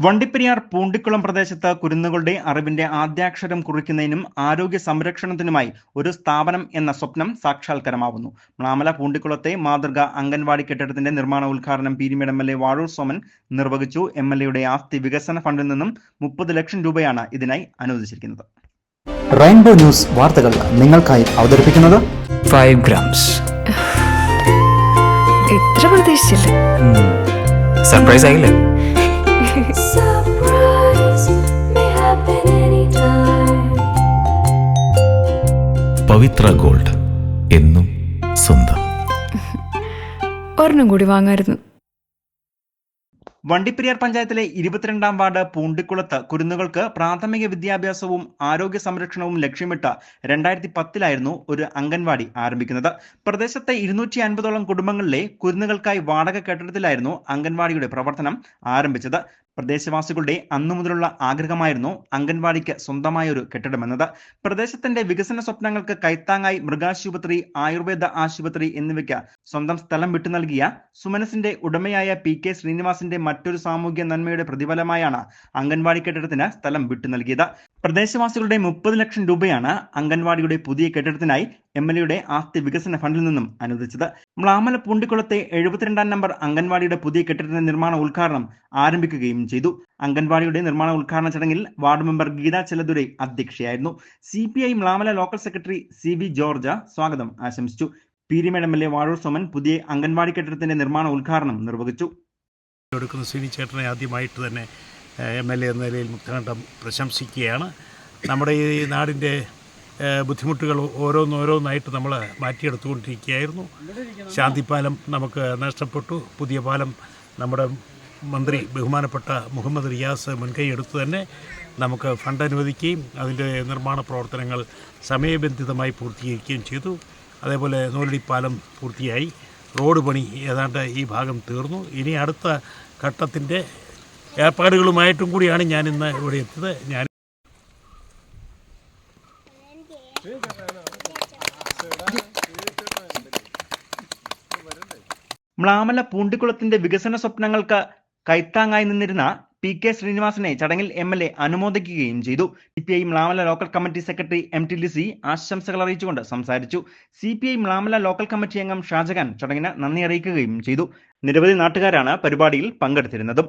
വണ്ടിപ്പെരിയാർ പൂണ്ടിക്കുളം പ്രദേശത്ത് കുരുന്നുകളുടെ അറിവിന്റെ ആദ്യാക്ഷരം കുറിക്കുന്നതിനും ആരോഗ്യ സംരക്ഷണത്തിനുമായി ഒരു സ്ഥാപനം എന്ന സ്വപ്നം സാക്ഷാത്കരമാവുന്നു. മ്ലാമല പൂണ്ടിക്കുളത്തെ മാതൃക അംഗൻവാടി കെട്ടിടത്തിന്റെ നിർമ്മാണ ഉദ്ഘാടനം Peermade M L A Vazhoor Soman നിർവഹിച്ചു. എം എൽ എയുടെ ആസ്തി വികസന ഫണ്ടിൽ നിന്നും മുപ്പത് ലക്ഷം രൂപയാണ് ഇതിനായി അനുവദിച്ചിരിക്കുന്നത്. റെയിൻബോ ന്യൂസ് വാർത്തകൾ നിങ്ങൾക്കായി അവതരിപ്പിക്കുന്നത് ഫൈവ് ഗ്രാംസ്. എത്ര സർപ്രൈസ് ആയില്ലേ? Surprise may happen anytime. Pavithra gold എന്നും സ്വന്തം. ഒരെണ്ണം കൂടി വാങ്ങായിരുന്നു. വണ്ടിപ്പെരിയാർ പഞ്ചായത്തിലെ ഇരുപത്തിരണ്ടാം വാർഡ് പൂണ്ടിക്കുളത്ത് കുരുന്നുകൾക്ക് പ്രാഥമിക വിദ്യാഭ്യാസവും ആരോഗ്യ സംരക്ഷണവും ലക്ഷ്യമിട്ട് രണ്ടായിരത്തി പത്തിലായിരുന്നു ഒരു അംഗൻവാടി ആരംഭിക്കുന്നത്. പ്രദേശത്തെ ഇരുന്നൂറ്റി അൻപതോളം കുടുംബങ്ങളിലെ കുരുന്നുകൾക്കായി വാടക കെട്ടിടത്തിലായിരുന്നു അംഗൻവാടിയുടെ പ്രവർത്തനം ആരംഭിച്ചത്. പ്രദേശവാസികളുടെ അന്നു മുതലുള്ള ആഗ്രഹമായിരുന്നു അംഗൻവാടിക്ക് സ്വന്തമായ ഒരു കെട്ടിടമെന്നത് പ്രദേശത്തിന്റെ വികസന സ്വപ്നങ്ങൾക്ക് കൈത്താങ്ങായി മൃഗാശുപത്രി ആയുർവേദ ആശുപത്രി എന്നിവയ്ക്ക് സ്വന്തം സ്ഥലം വിട്ടു നൽകിയ സുമനസിന്റെ ഉടമയായ പി കെ ശ്രീനിവാസിന്റെ മറ്റൊരു സാമൂഹ്യ നന്മയുടെ പ്രതിഫലമായാണ് അംഗൻവാടി കെട്ടിടത്തിന് സ്ഥലം വിട്ടു നൽകിയത്. പ്രദേശവാസികളുടെ മുപ്പത് ലക്ഷം രൂപയാണ് അംഗൻവാടിയുടെ പുതിയ കെട്ടിടത്തിനായി എം എൽ എയുടെ ആസ്തി വികസന ഫണ്ടിൽ നിന്നും അനുവദിച്ചത്. മ്ലാമല പൂണ്ടിക്കുളത്തെ എഴുപത്തിരണ്ടാം നമ്പർ അംഗൻവാടിയുടെ പുതിയ കെട്ടിടത്തിന്റെ നിർമ്മാണ ഉദ്ഘാടനം ആരംഭിക്കുകയും ചെയ്തു. അംഗൻവാടിയുടെ നിർമ്മാണ ഉദ്ഘാടന ചടങ്ങിൽ ward member Geetha Chelladurai അധ്യക്ഷയായിരുന്നു. C P I Mlamala local secretary C V George സ്വാഗതം ആശംസിച്ചു. Peermade M L A Vazhoor Soman പുതിയ അംഗൻവാടി കെട്ടിടത്തിന്റെ നിർമ്മാണ ഉദ്ഘാടനം നിർവഹിച്ചു. ശ്രീനി ചേട്ടനെ ആദ്യമായിട്ട് തന്നെ എം എൽ എ എന്ന നിലയിൽ മുക്തകണ്ഠം പ്രശംസിക്കുകയാണ്. നമ്മുടെ ഈ നാടിന്റെ ബുദ്ധിമുട്ടുകൾ ഓരോന്നോരോന്നായിട്ട് നമ്മൾ മാറ്റിയെടുത്തുകൊണ്ടിരിക്കുകയായിരുന്നു. ശാന്തിപാലം നമുക്ക് നഷ്ടപ്പെട്ടു. പുതിയ പാലം നമ്മുടെ മന്ത്രി ബഹുമാനപ്പെട്ട മുഹമ്മദ് റിയാസ് മുൻകൈ എടുത്തു തന്നെ നമുക്ക് ഫണ്ട് അനുവദിക്കുകയും അതിന്റെ നിർമ്മാണ പ്രവർത്തനങ്ങൾ സമയബന്ധിതമായി പൂർത്തീകരിക്കുകയും ചെയ്തു. അതേപോലെ നൂലടിപ്പാലം പൂർത്തിയായി. റോഡ് പണി ഏതാണ്ട് ഈ ഭാഗം തീർന്നു. ഇനി അടുത്ത ഘട്ടത്തിന്റെ ഏർപ്പാടുകളുമായിട്ടും കൂടിയാണ് ഞാൻ ഇന്ന് ഇവിടെ എത്തിയത്. ഞാൻ മ്ലാമല പൂണ്ടിക്കുളത്തിന്റെ വികസന സ്വപ്നങ്ങൾക്ക് കൈത്താങ്ങായി നിന്നിരുന്ന പി കെ ശ്രീനിവാസനെ ചടങ്ങിൽ എം എൽ എ അനുമോദിക്കുകയും ചെയ്തു. C P I Mlamala local committee secretary M T Lissy ആശംസകൾ അറിയിച്ചുകൊണ്ട് സംസാരിച്ചു. C P I Mlamala local committee അംഗം ഷാജഹാൻ ചടങ്ങിന് നന്ദി അറിയിക്കുകയും ചെയ്തു. നിരവധി നാട്ടുകാരാണ് പരിപാടിയിൽ പങ്കെടുത്തിരുന്നതും.